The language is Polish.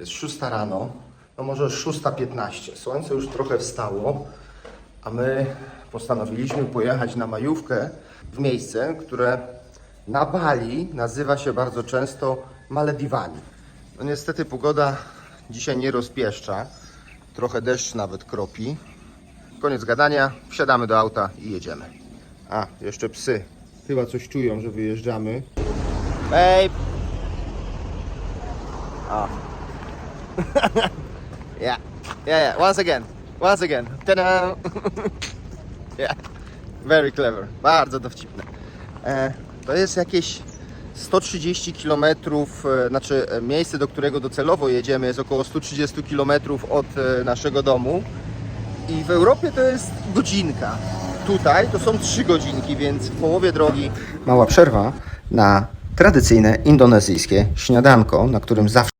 Jest 6 rano, no może 6.15. Słońce już trochę wstało, a my postanowiliśmy pojechać na majówkę w miejsce, które na Bali nazywa się bardzo często Malediwami. No niestety pogoda dzisiaj nie rozpieszcza. Trochę deszcz nawet kropi. Koniec gadania, wsiadamy do auta i jedziemy. A, jeszcze psy. Chyba coś czują, że wyjeżdżamy. Babe! O. yeah, yeah, yeah. Once again. Once again. Ta-da! yeah. Very clever. Bardzo dowcipne. E, to jest jakieś 130 km, e, znaczy e, miejsce, do którego docelowo jedziemy jest około 130 km od e, naszego domu. I w Europie to jest godzinka. Tutaj to są 3 godzinki, więc w połowie drogi. Mała przerwa na tradycyjne indonezyjskie śniadanko, na którym zawsze